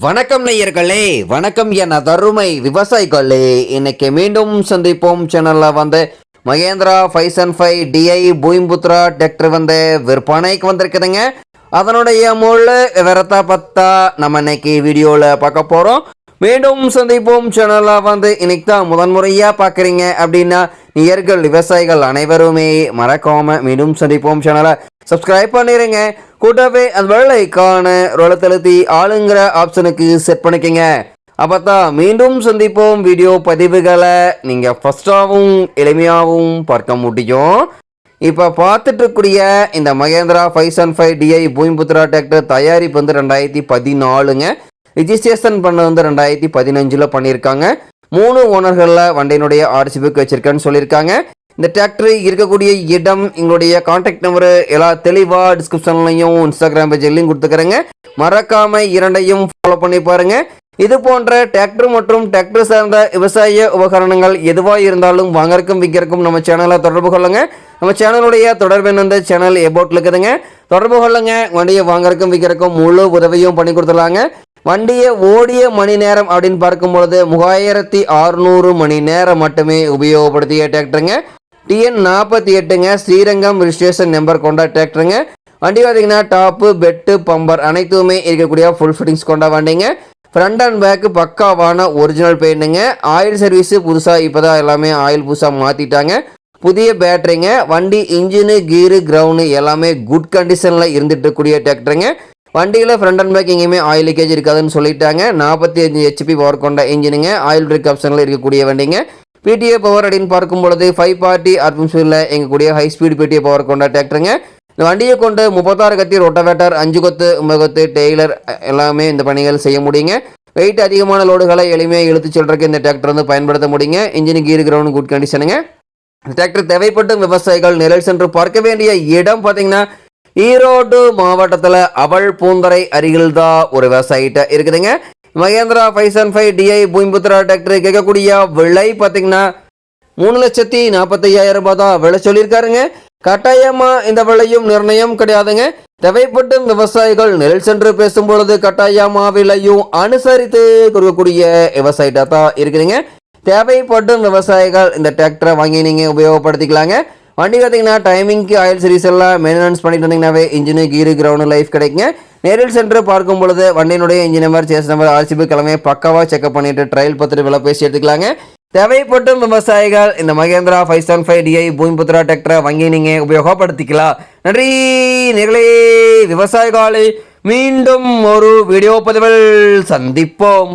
வணக்கம் நேயர்களே வணக்கம் என தருமை விவசாயிகளே. இன்னைக்கு மீண்டும் சந்திப்போம் சேனலில் வந்து Mahindra five and five DI Bhoomiputra tractor வந்து விற்பனைக்கு வந்திருக்குதுங்க. அதனுடைய முழு விவரத்தை பார்த்தா நம்ம இன்னைக்கு வீடியோவில் பார்க்க போகிறோம் மீண்டும் சந்திப்போம் சேனலில் வந்து இன்னைக்கு தான் முதன்முறையாக பார்க்குறீங்க அப்படின்னா நேயர்கள் விவசாயிகள் அனைவருமே மறக்காமல் மீண்டும் சந்திப்போம் சேனலை சப்ஸ்கிரைப் பண்ணிடுங்க கூட்டவே அந்த வெள்ளைக்கான ரொலத்தழுத்தி ஆளுங்கிற ஆப்ஷனுக்கு செட் பண்ணிக்கங்க. அப்போ தான் மீண்டும் சந்திப்போம் வீடியோ பதிவுகளை நீங்கள் ஃபஸ்ட்டாகவும் எளிமையாகவும் பார்க்க முடியும். இப்போ பார்த்துட்டு இருக்கக்கூடிய இந்த Mahindra five seven five DI Bhoomiputra tractor தயாரிப்பு வந்து ரெண்டாயிரத்தி பதினாலுங்க. ரிஜிஸ்ட்ரேஷன் பண்ண வந்து ரெண்டாயிரத்தி பதினஞ்சில் பண்ணியிருக்காங்க. மூணு ஓனர்களில் வண்டியினுடைய ஆர்சி வச்சுருக்கேன்னு சொல்லியிருக்காங்க. இந்த டிராக்டர் இருக்கக்கூடிய இடம் எங்களுடைய காண்டாக்ட் நம்பரு எல்லா தெளிவாக டிஸ்கிரிப்ஷன்லையும் இன்ஸ்டாகிராம் பேஜ்லையும் கொடுத்துக்கிறேங்க. மறக்காமல் இரண்டையும் ஃபாலோ பண்ணி பாருங்க. இது போன்ற டிராக்டர் மற்றும் டிராக்டர் சார்ந்த விவசாய உபகரணங்கள் எதுவாக இருந்தாலும் வாங்கறக்கும் விற்கிறக்கும் நம்ம சேனலை தொடர்பு கொள்ளுங்க. நம்ம சேனலுடைய தொடர்பு இந்த சேனல் எபோட்டில் இருக்குதுங்க. தொடர்பு கொள்ளுங்க. வண்டியை வாங்கறக்கும் விற்கிறக்கும் முழு உதவியும் பண்ணி கொடுத்துடலாங்க. வண்டியை ஓடிய மணி நேரம் அப்படின்னு பார்க்கும் பொழுது மூவாயிரத்தி அறுநூறு மணி நேரம் மட்டுமே உபயோகப்படுத்திய டிராக்டருங்க டிஎன் நாற்பத்தி எட்டுங்க ஸ்ரீரங்கம் ரிஜிஸ்ட்ரேஷன் நம்பர் கொண்ட டிராக்டருங்க வண்டி பார்த்தீங்கன்னா டாப்பு பெட்டு பம்பர் அனைத்துமே இருக்கக்கூடிய ஃபுல் ஃபிட்டிங்ஸ் கொண்ட வண்டிங்க. ஃப்ரண்ட் அண்ட் பேக்கு பக்காவான ஒரிஜினல் பெயிண்ட்டுங்க ஆயில் சர்வீஸு புதுசாக இப்போ தான் எல்லாமே ஆயில் புதுசாக மாற்றிட்டாங்க புதிய பேட்டரிங்க வண்டி இன்ஜினு கீரு கிரவுண்டு எல்லாமே குட் கண்டிஷனில் இருந்துட்டு இருக்கக்கூடிய டிராக்டருங்க வண்டியில் ஃப்ரண்ட் அண்ட் பேக் எங்கேயுமே ஆயில் லீக்கேஜ் இருக்காதுன்னு சொல்லிட்டாங்க. நாற்பத்தி அஞ்சு ஹெச்பி பவர் கொண்ட இன்ஜினுங்க ஆயில் பிரேக் ஆப்ஷனில் இருக்கக்கூடிய வண்டிங்க. பிடிஏ பவர் அப்படின்னு பார்க்கும் பொழுது ஃபைவ் பார்ட்டி ஆர்பிஎம் எங்கக்கூடிய ஹை ஸ்பீட் பிடிஏ பவர் கொண்ட டிராக்டருங்க இந்த வண்டியை கொண்டு முப்பத்தாறு கத்தி ரொட்டவேட்டர் அஞ்சு கொத்து முகத்து டெய்லர் எல்லாமே இந்த பணிகள் செய்ய முடியுங்க. வெயிட் அதிகமான லோடுகளை எளிமையாக இழுத்து செல்றதுக்கு இந்த டிராக்டர் வந்து பயன்படுத்த முடியுங்க. இன்ஜின் கீர் கிரவுண்ட் குட் கண்டிஷனுங்க டிராக்டர் தேவைப்படும் விவசாயிகள் நிழல் சென்று பார்க்க வேண்டிய இடம் பார்த்தீங்கன்னா ஈரோடு மாவட்டத்தில் அவள் பூந்தரை அருகில் தான் ஒரு விவசாயிட்ட இருக்குதுங்க. Mahindra five seven five DI Bhoomiputra tractor கேட்கக்கூடிய விலை பார்த்தீங்கன்னா மூணு லட்சத்தி நாற்பத்தையாயிரம் ரூபாய் தான் விலை சொல்லியிருக்காருங்க. கட்டாயமா இந்த விலையும் நிர்ணயம் கிடையாதுங்க. தேவைப்படும் விவசாயிகள் நெல் சென்று பேசும் பொழுது கட்டாயமா விலையும் அனுசரித்து கொடுக்கக்கூடிய விவசாயிட்டா தான் இருக்குதுங்க தேவைப்படும் விவசாயிகள் இந்த டிராக்டரை வாங்கி நீங்கள் உபயோகப்படுத்திக்கலாங்க. வண்டி பார்த்தீங்கன்னா டைமிங்க்கு ஆயில் சீரீஸ் எல்லாம் மெயின்டெனன்ஸ் பண்ணிட்டு வந்தீங்கன்னாவே இன்ஜினு கீரு கிரவுண்டு லைஃப் கிடைக்குங்க. நேரில் சென்று பார்க்கும் பொழுது வண்டியினுடைய engine number chassis number R C B கிழமை பக்காவாக செக்அப் பண்ணிட்டு ட்ரையல் பத்திரி விலை பேசி எடுத்துக்கலாங்க. தேவைப்பட்டும் விவசாயிகள் இந்த Mahindra five seven five DI Bhoomiputra டிராக்டரை வாங்கி நீங்கள் உபயோகப்படுத்திக்கலாம். நன்றி நிகழே விவசாயிகளை மீண்டும் ஒரு வீடியோ பதிவில் சந்திப்போம்.